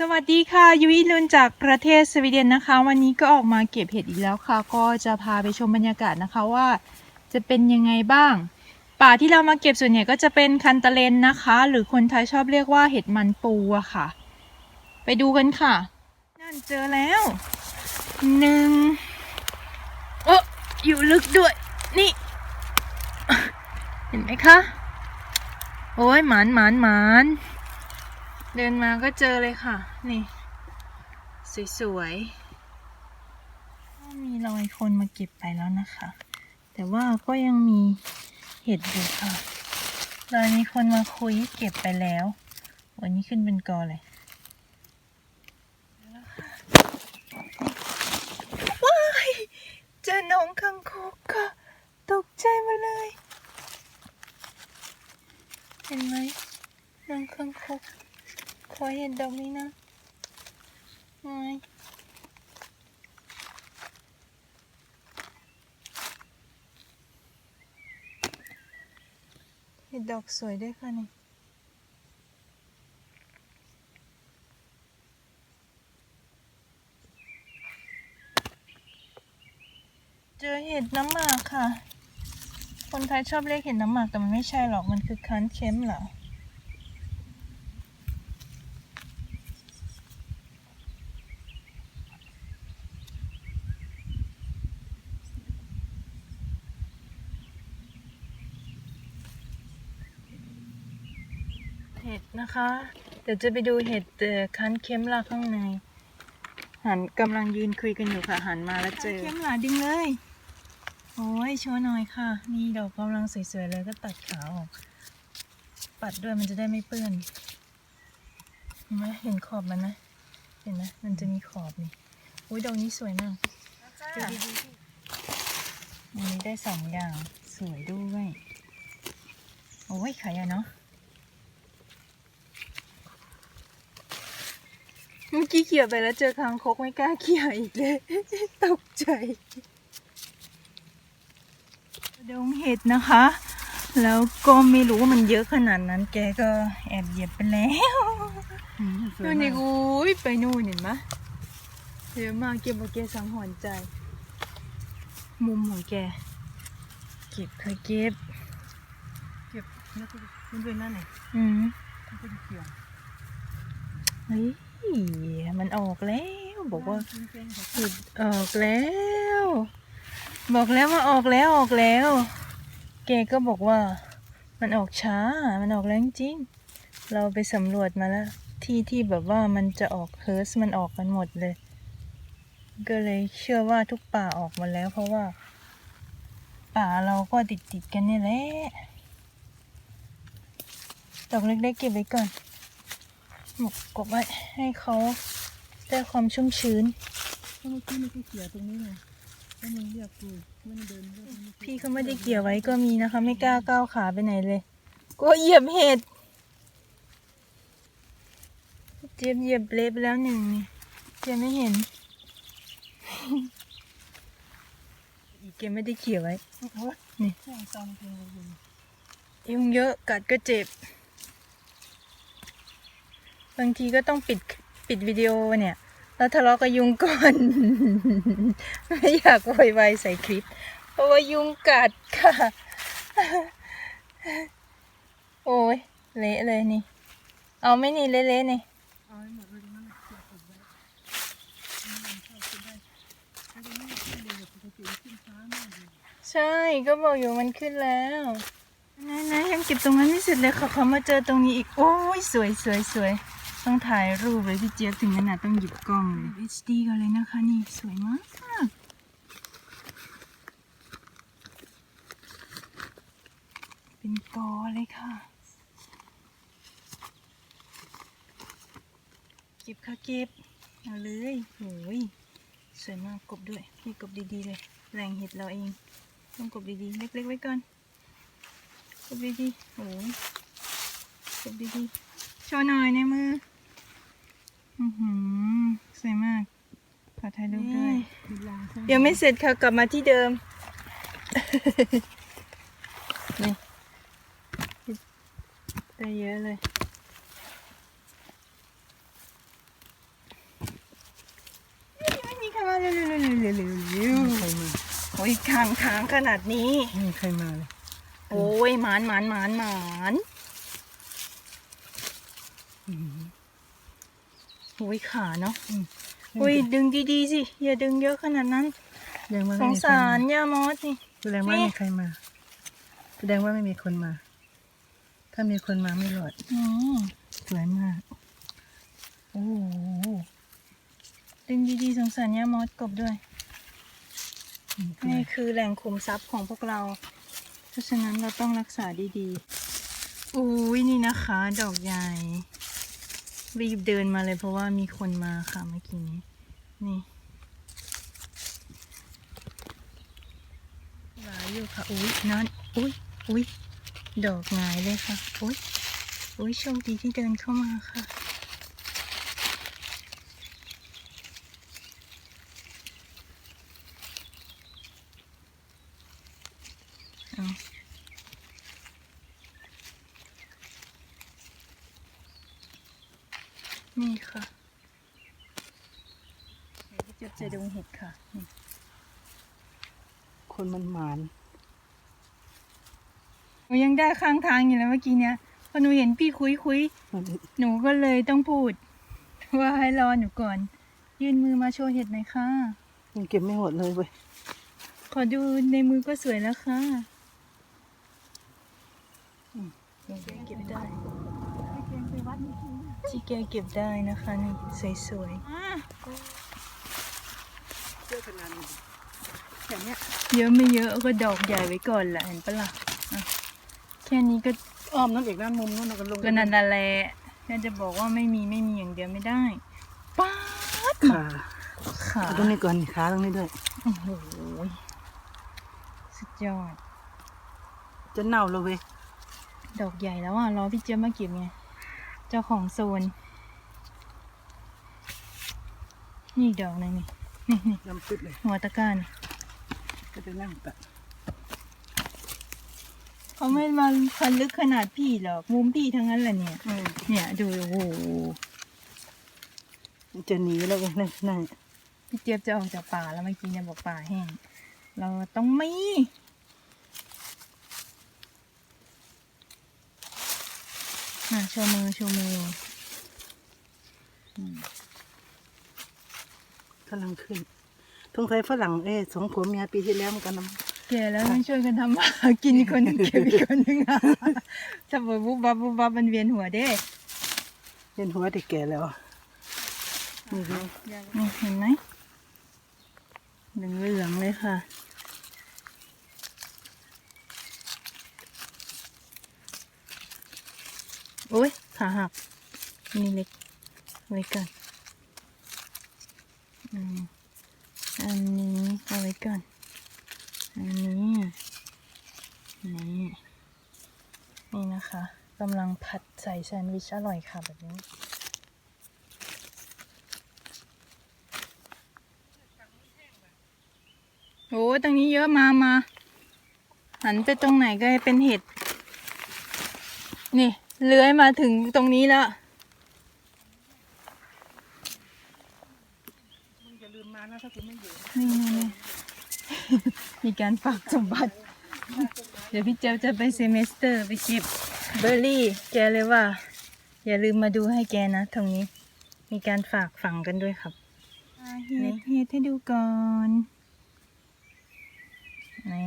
สวัสดีค่ะ ยุ้ยลุนจากประเทศสวีเดนนะคะ วันนี้ก็ออกมาเก็บเห็ดอีกแล้วค่ะ ก็จะพาไปชมบรรยากาศนะคะว่าจะเป็นยังไงบ้าง ป่าที่เรามาเก็บส่วนใหญ่ก็จะเป็นคันตะเลนนะคะ หรือคนไทยชอบเรียกว่าเห็ดมันปูอะค่ะ ไปดูกันค่ะ นั่นเจอแล้วหนึ่งโอ้อยู่ลึกด้วย นี่ เห็นไหมคะ โอ้ยหมานหมานหมาน เดินมาก็เจอเลยค่ะ นี่ สวยๆมีรอยคนมาเก็บไปแล้วนะคะ แต่ว่าก็ยังมีเห็ดอยู่ค่ะรอยมีคนมาคุยเก็บไปแล้ว วันนี้ขึ้นเป็นกอเลยว้ายเจอน้องคังคกค่ะตกใจมาเลย เห็นไหมน้องคังคก ขอเห็นดอกนี้นะไงเห็ดดอกสวยด้วยค่ะนี่เจอเห็ดน้ำหมากค่ะ คนไทยชอบเรียกเห็ดน้ำหมากแต่มันไม่ใช่หรอก มันคือคันเค็มเหรอ เห็ดนะคะ เดี๋ยวจะไปดูเห็ดเอ่อคั้นเค็มลาข้างใน หันกำลังยืนคุยกันอยู่ค่ะหันมาแล้วเจอเค็มหลาดึงเลย โอ้ยโชว์หน่อยค่ะ นี่ดอกกำลังสวยๆเลยก็ตัดขาออก ปัดด้วยมันจะได้ไม่เปื้อนเห็นไหมเห็นขอบมันนะ เห็นไหมมันจะมีขอบนี่อุ้ยดอกนี้สวยมากดูดีๆอันนี้ได้สองอย่างสวยด้วย โอ้ยขายอะเนาะ มื่อกี้เขี่ยไปแล้วเจอคางคกไม่กล้าเขี่ยอีกเลย ตกใจดงเห็ดนะคะ แล้วก็ไม่รู้ว่ามันเยอะขนาดนั้น แกก็แอบเหยียบไปแล้วนู่นนี่กูยไปนู่นเห็นไหมเยอะมากเก็บมาแกสังหรณ์ใจ มุมของแก เก็บเคยเก็บ เก็บแล้วก็มันเป็นนั่นไงอืมมันเป็นเกี่ยวเฮ้ย มันออกแล้ว บอกว่าจริงๆเขาหยุดออกแล้ว บอกแล้วว่าออกแล้วออกแล้วแกก็บอกว่า มันออกช้า มันออกแล้วจริงๆเราไปสำรวจมาแล้ว ที่ที่แบบว่ามันจะออกเฮิร์สมันออกกันหมดเลย ก็เลยเชื่อว่าทุกป่าออกหมาแล้ว เพราะว่า ป่าเราก็ติดติดๆกันนี่แหละดอกเล็กๆเก็บไว้ก่อน หมกกบไว้ให้เขาได้ความชุ่มชื้น เมื่อกี้มันก็เกี่ยวตรงนี้ไงแล้วมันเรียกกูแล้วมันเดินเรียกมันพี่เขาไม่ได้เกี่ยวไว้ก็มีนะคะ ไม่กล้าก้าวขาไปไหนเลยกลัวเหยียบเห็ดเจี๊ยบเหยียบเละไปแล้วหนึ่งนี่เจี๊ยบไม่เห็น อีกเกมไม่ได้เกี่ยวไว้โอ้ยนี่แข่งตอนเพลงเลยยุงเยอะกัดก็เจ็บ บางทีก็ต้องปิดปิดวิดีโอเนี่ย แล้วทะเลาะกับยุงก่อน ไม่อยากโวยวายใส่คลิป เพราะว่ายุงกัดค่ะ โอ้ยเละเลยนี่ เอาไม่นี่เละๆนี่ให้หมดเลยตรงนั้นน่ะเกี่ยวกบไว้อันนี้มันเข้าขึ้นได้แล้วตรงนี้ขึ้นเร็วปกติมันขึ้นช้ามากเลยใช่ก็บอกอยู่มันขึ้นแล้วนะนะยังเก็บตรงนั้นไม่เสร็จเลยค่ะเขามาเจอตรงนี้อีก โอ้ยสวยสวยสวย ต้องถ่ายรูปเลยพี่เจี๊ยบถึงขนาดต้องหยิบกล้องเลย HD กันเลยนะคะนี่สวยมาก เป็นกอเลยค่ะ เก็บค่ะเก็บ เอาเลยโอ้ยสวยมากกบด้วย พี่กบดีๆเลยแหลงเห็ดเราเอง ต้องกบดีๆ เล็กๆไว้ก่อนกบดีๆโอ้ยกบดีๆโชว์หน่อยในมือ อือสวยมาก ขอถ่ายรูปด้วย ยังไม่เสร็จค่ะ กลับมาที่เดิม นี่ได้เยอะเลยไม่มีใครมาเร็โอ้ยค้างค้างขนาดนี้ ไม่มีใครมาเลย โอ้ยหมานหมานหมานหมาน โอ้ยขาเนาะอืมโอ้ยดึงดีๆสิ อย่าดึงเยอะขนาดนั้น แสดงว่าสไม่งมีใครสารมาย่ามอสนี่ แสดงว่านี่ไม่มีใครมา แสดงว่าไม่มีคนมา ถ้ามีคนมาไม่รอด อืมสวยมาก โอ้โหดึงดีๆสงสารย่ามอสกบด้วยอืมนี่คือแหล่งขุมทรัพย์ของพวกเรา เพราะฉะนั้นเราต้องรักษาดีๆ อุ้ยนี่นะคะ ดอกใหญ่ รีบเดินมาเลยเพราะว่ามีคนมาค่ะเมื่อกี้นี้ นี่หลายอยู่ค่ะ อุ้ยนั่นอุ้ยอุ้ยดอกหงายเลยค่ะ อุ้ยอุ้ยโชคดีที่เดินเข้ามาค่ะเอา นี่ค่ะเดี๋ยวพี่เจะจะดูเห็ดค่ะนี่คนมันหมานหนูยังได้ข้างทางอยู่เลยเมื่อกี้เนี้ยพอหนูเห็นพี่คุยคุยมันหนูก็เลยต้องพูด ว่าให้รอหนูก่อน ยื่นมือมาโชว์เห็ดหน่อยค่ะมันเก็บไม่หมดเลยเว้ยขอดูในมือก็สวยแล้วค่ะเก็บได้ ที่แกเก็บได้นะคะนี่สวยๆเยอะขนาดนี้แบบเนี้ยเยอะไม่เยอะก็ดอกใหญ่ไว้ก่อนแหละเห็นปะล่ะอะแค่นี้ก็อ้อมนั่นอีกด้านมุมนู้นเราก็ลงก็นันดาแลแค่จะบอกว่าไม่มีไม่มีอย่างเดียวไม่ได้ป๊าดขาขาเอาตรงนี้ก่อนขาตรงนี้ด้วย โอ้โหสุดยอด จะเน่าเลยเว้ยดอกใหญ่แล้วอะรอพี่เจี๊ยบมาเก็บไง เจ้าของโซน นี่อีกดอกหนึงนี่นี่นี่น้ำซึดเลยหัวตะกร้านี่ก็จะนั่งตัดเขาไม่มาคันลึกขนาดพี่หรอกมุมพี่ทั้งนั้นแหละเนี่ยอืมเนี่ย ดูโอ้โหมันจะหนีแล้วเว้ยนั่นนั่นพี่เจี๊ยบจะออกจากป่าแล้วเมื่อกี้เนี่ยบอกป่าแห้ง เราต้องมีอะโชว์มือโชว์มือกำลังขึ้นทงไทยฝรั่งเอ้สองผัวเมียปีที่แล้วมันกันนะแก่แล้วต้องช่วยกันทำมาหากินอีกคนหนึงเก็บอีกคนหนึงอะถ้าบอกบุบบับบุบบับมันเวียนหัวเด้เห็นหัวเด็กแก่แล้วนี่ไงนี่เห็นไหมเหลืองเหลืองๆเลยค่ะ โอ้ยขาหักนี่เล็กไว้ก่อนอันนี้เอาไว้ก่อน อันนี้ นี่นี่นะคะกำลังผัดใส่แซนด์วิชอร่อยค่ะแบบนี้โอ้ตรงนี้เยอะมามาหันไปตรงไหนก็ให้เป็นเห็ด นี่ เลื้อยมาถึงตรงนี้แล้ว มึงอย่าลืมมานะถ้าคุณไม่อยู่นี่นี่นี่ มีการฝากสมบัติ เดี๋ยวพี่เจ้าจะไปเซมิสเตอร์ไปเก็บเบอร์รี่ แกเลยว่า อย่าลืมมาดูให้แกนะตรงนี้ มีการฝากฝังกันด้วยครับเฮ็ดเฮ็ดให้ดูก่อนนี่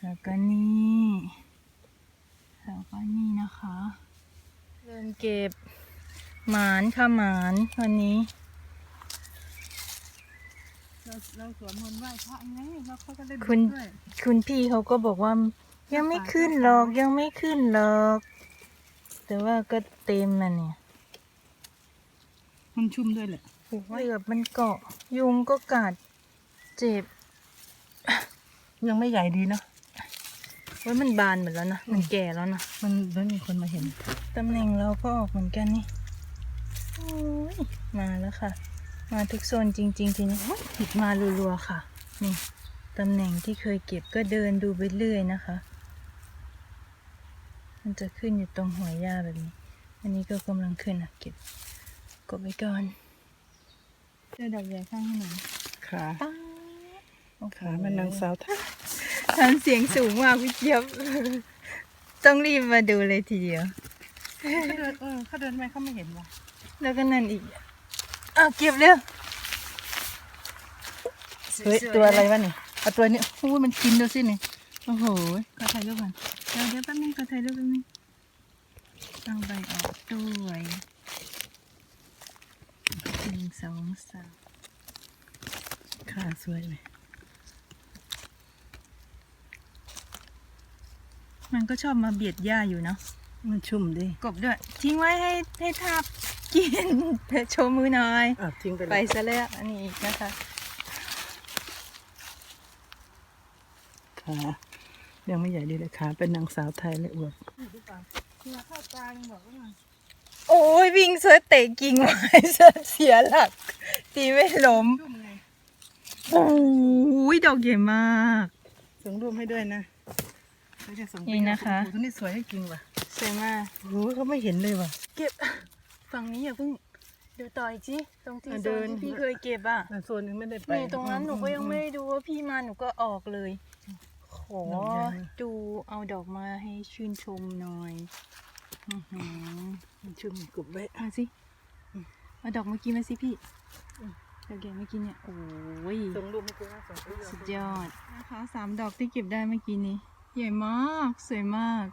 แล้วก็นี่ แล้วก็นี่นะคะ เริ่มเก็บหมานค่ะหมานวันนี้เราเราสวดมนต์ไหว้พระไงเราเขาก็ได้คุณด้วยคุณพี่เขาก็บอกว่า ยังไม่ขึ้นหรอกยังไม่ขึ้นหรอก แต่ว่าก็เต็มนะเนี่ยมันชุ่มด้วยแหละเหลือบมันเกาะยุงก็กัดเจ็บ ยังไม่ใหญ่ดีเนาะ ว่ามันบานหมดแล้วนะ มันแก่แล้วนะ มันไม่มีคนมาเห็น ตำแหน่งเราก็ออกเหมือนกันนี่โอ้ยมาแล้วค่ะ มาทุกโซนจริง ๆ ทีนี้โอ้ยผิดมารัวๆค่ะ นี่ตำแหน่งที่เคยเก็บก็เดินดูไปเรื่อยนะคะ มันจะขึ้นอยู่ตรงหัวหญ้าแบบนี้ อันนี้ก็กำลังขึ้นอะเก็บกดไว้ก่อนเจอดอกใหญ่ข้างถนนขาป๊าดขามันนางสาวท่า ทำเสียงสูงมากพี่เจี๊ยบ ต้องรีบมาดูเลยทีเดียว เขาเดินเออเขาเดินไหมเขาไม่เห็นวะแล้วก็นั่นอีกอะเก็บเร็วเฮ้ยตัวอะไรวะเนี่ยเอาตัวนี้โอ้ยมันกินดูสิเนี่ยโอ้โหขอถ่ายรูปก่อนเดี๋ยวเดี๋ยวแป๊บนึงขอถ่ายรูปแป๊บนึงเอาใบออกด้วยหนึ่งสองสามขาสวยเลย มันก็ชอบมาเบียดหญ้าอยู่เนาะมันชุ่มดิกบด้วย ทิ้งไว้ให้ให้ทาบกินเธอโชว์มือหน่อยอะทิ้งไปไปเลยซะแล้วอันนี้อีกนะคะ ขายังไม่ใหญ่ดีเลยขาเป็นนางสาวไทยเลยอวบโอ้ยวิ่งเสือเตะกิ่งไม้เสือเสียหลัก ตีไม่ล้มชุ่มไงโอ้ยดอกใหญ่มาก ส่งรูปให้ด้วยนะ เขาจะส่งไปนี่นะคะโอ้โหตัวนี้สวยให้จริงว่ะสวยมากโอ้โหเขาไม่เห็นเลยว่ะ เก็บฝั่งนี้อย่าเพิ่งดูต่ออีกสิตรงที่อะโซเดินน ที่พี่เคยเก็บอะแต่โซนนึงไม่ได้ไปนี่ตรงนั้นหนูก็ยังไม่ได้ดูว่าพี่มาหนูก็ออกเลย ขอดอกใหญ่ดูเอาดอกมาให้ชื่นชมหน่อยอื้อหือมันชุ่มกรุบไว้มาสิเอาดอกเมื่อกี้มาสิพี่ดอกใหญ่เมื่อกี้เนี่ยโอ้ย ส่งรูปให้กูนะส่งรูปสุดยอดนะคะสามดอกที่เก็บได้เมื่อกี้นี้ ใหญ่มาก สวยมาก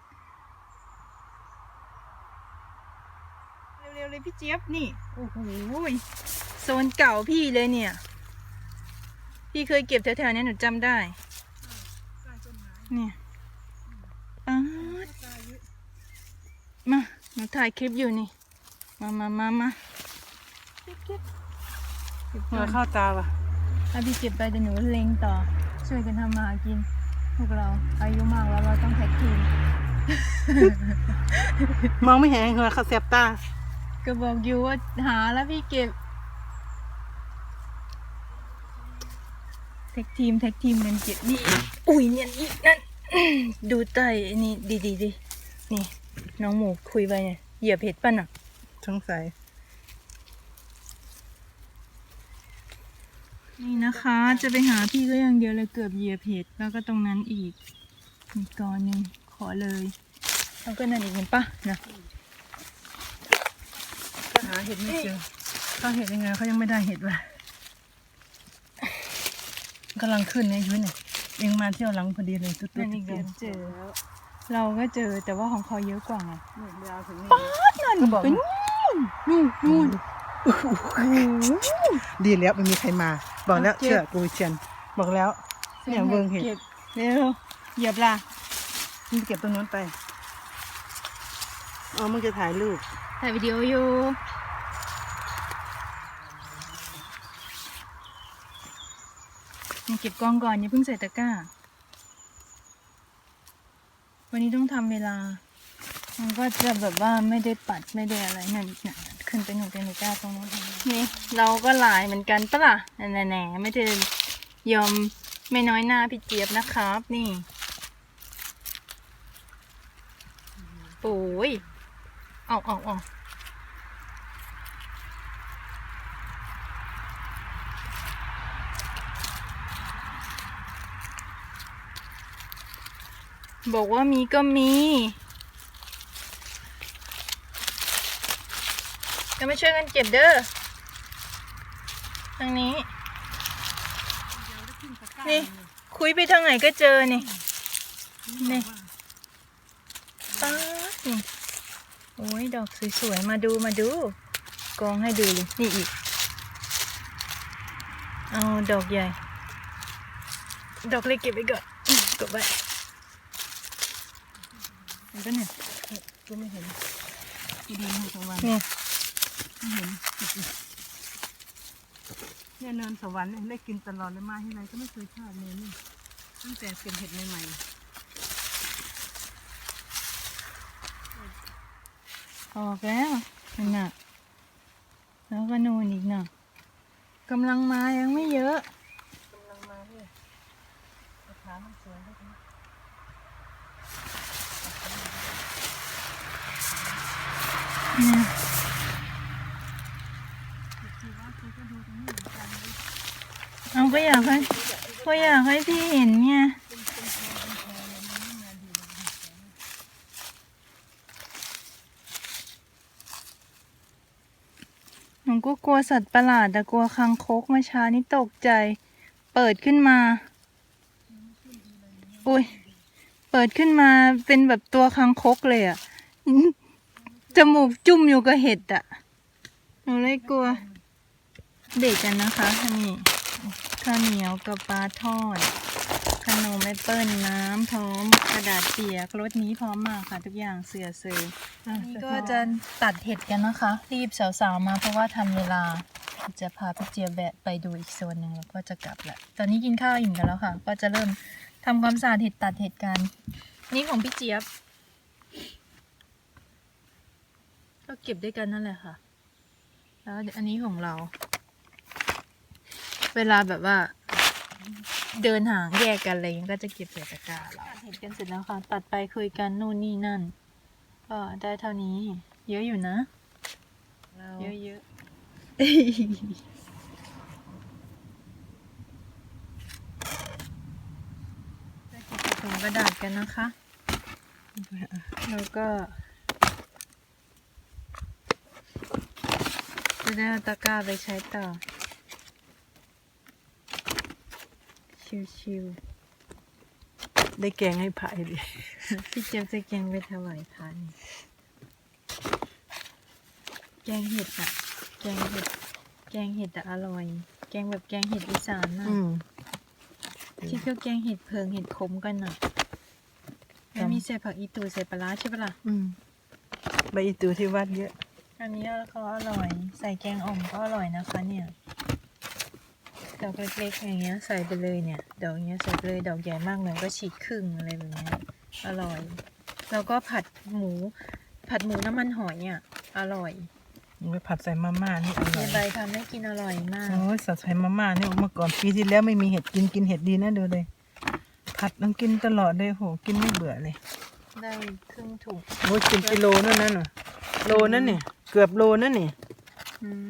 เร็วๆเลยพี่เจี๊ยบนี่ โอ้โหโซนเก่าพี่เลยเนี่ย พี่เคยเก็บแถวๆนี้หนูจำได้ เนี่ยป๊าดมา หนูถ่ายคลิปอยู่นี่ มามามามาเก็บเก็บเก็บก่เงอนยเข้าตาว่ะถ้าพี่เก็บไปเดี๋ยวหนูเล็งต่อ ช่วยกันทำมาหากิน พวกเราอายุมากแล้วเราต้องแท็กทีม มองไม่เห็นเหงยเขาแสบตา ก็บอกอยู่ว่าหาแล้วพี่เก็บแท็กทีมแท็กทีมกันเก็บนี่อุ้ยเนี่ยนี่นั่นดูใต้อันนี่ดีดีดีนี่ น้องหมูคุยไปเนี่ยเหยียบเห็ดป่ะน่ะสงสัย นี่นะคะจะไปหาพี่ก็อย่างเดียวเลยเกือบเหยียบเห็ดแล้วก็ตรงนั้นอีกอีกกอนหนึ่งขอเลยแล้วก็นั่นอีกเห็นปะนะก็หาเห็ดไม่เจอเขาเห็ดยังไงเขายังไม่ได้เห็ดว่ะกำลังขึ้นเนี่ยยุ้ยเนี่ยเองมาเที่ยวหลังพอดีเลยตุ๊ดตุ๊นั่ดนอีกเตี้เดี๋ยยวเจอเราก็เจอแต่ว่าของเขาเยอะกว่าไงยาวถึงนี่นั่นก็บอกเป็นนู่นนู่น ดีแล้วไม่มีใครมา บอกแล้วเจ็บเชื่อกูเชียนบอกแล้วเนี่ยเวิงเห็ดก็บเร็วเหยียบล่ะมึงเก็บตรงนู้นไปอ๋อมึงจะถ่ายรูปถ่ายวิดีโออยู่นี่เก็บกล้องก่อนอย่าเพิ่งใส่ตะกร้า วันนี้ต้องทำเวลา มันก็จะแบบว่าไม่ได้ปัดไม่ได้อะไรนั่นนะ ขึ้นไปหนูเป็นหนูกล้าตรงนู้นนี่เราก็หลายเหมือนกันปะล่ะแหน่แหน่ไม่ได้ยอมไม่น้อยหน้าพี่เจี๊ยบนะครับ นี่โอ้ยเอาเอาเอาบอกว่ามีก็มี จะมาช่วยกันเก็บเด้อทางนี้ นี่ คุยไปทางไหนก็เจอนี่ นี่ป๊าดนี่ โอ้ย ดอกสวยๆ มาดูมาดู กองให้ดูเลยนี่อีก เอาดอกใหญ่ ดอกเล็กเก็บไว้ก่อนอืมกดไว้เห็นปะเนี่ยกูไม่เห็นกูเดินให้สวรรค์นี่ ไม่เห็นเนี่ยเนินสวรรค์เนี่ยได้กินตลอดเลยมาที่ไรก็ไม่เคยพลาดเลยนี่ตั้งแต่เป็นเห็ดใหม่ๆออกแล้วนั่นน่ะแล้วก็นูนอีกน่ะกำลังมายังไม่เยอะกำลังมาเนี่ยขามันสวยด้วยนะ เนี่ยเอาก็อยากให้ก็อยากให้พี่เห็นไงเนเป็นแพรเป็นแพรอะไรนี้มาดูเลยหนูก็กลัวสัตว์ประหลาดแต่กลัวคังคกเมื่อเช้านี้ตกใจ เปิดขึ้นมา อุ้ย เปิดขึ้นมาเป็นแบบตัวคังคกเลยอะ่ะจมูกจุ่มอยู่กับเห็ดอะ่ะหนูเลยกลัว เด็กกันนะคะนี่ ข้าวเหนียวกับปลาทอด ขนมแอปเปิ้ลน้ำพร้อมกระดาษเปียกรถนี้พร้อมมากค่ะทุกอย่างเสือเซอร์นี่ก็จะตัดเห็ดกันนะคะ รีบสาวๆมาเพราะว่าทำเวลาจะพาพี่เจี๊ยบแวะไปดูอีกโซนหนึ่งแล้วก็จะกลับแหละตอนนี้กินข้าวอิ่มกันแล้วค่ะ ก็จะเริ่มทำความสะอาดเห็ดตัดเห็ดกันนี่ของพี่เจี๊ยบ ก็เก็บด้วยกันนั่นแหละค่ะ แล้วอันนี้ของเรา เวลาแบบว่า เดินห่างแยกกันอะไรอย่างเงี้ยก็จะเก็บใส่ตะกร้าเราตัดเห็ดกันเสร็จแล้วค่ะ ตัดไปคุยกันนู่นนี่นั่น ก็ได้เท่านี้ เยอะอยู่นะเราเยอะเยอะจะเก็บใส่ถุงกระดาษกันนะคะ แล้วก็ จะได้เอาตะกร้าไปใช้ต่อ ชิวได้แกงให้พายดิๆพี่เจี๊ยบจะแกงไปถวายพระนี่แกงเห็ดอะแกงเห็ด แกงเห็ดอะอร่อย แกงแบบแกงเห็ดอีสานน่ะอืมที่เขาแกงเห็ดเพิงเห็ดขมกันน่ะแล้วมีใส่ผักอีตูใส่ปลาร้าใช่ปะล่ะอืมใบอีตูที่วัดเยอะ อันนี้ก็อร่อย ใส่แกงอ่อมก็อร่อยนะคะ เนี่ย ดอกเล็กๆอย่างเงี้ยใส่ไปเลยเนี่ย ดอกเงี้ยใส่ไปเลยดอกใหญ่มากหน่อยก็ฉีกครึ่งอะไรแบบเนี้ยอร่อย แล้วก็ผัดหมู ผัดหมูน้ำมันหอยอะอร่อยไปผัดใส่มาม่านี่อร่เยอยใบทำให้กินอร่อยมากโอ้ยสัตว์ใส่มาม่านี่เมื่อก่อนปีที่แล้วไม่มีเห็ดกินกินเห็ดดีนะดูเลย ผัดต้องกินตลอดเลยโหกินไม่เบื่อเลย ได้ครึ่งถุงโอ้ยกินกิโลนั่นนั่นน่ะโลนั่นเนี่ยเกือบโลนั่นเนี่ยอืม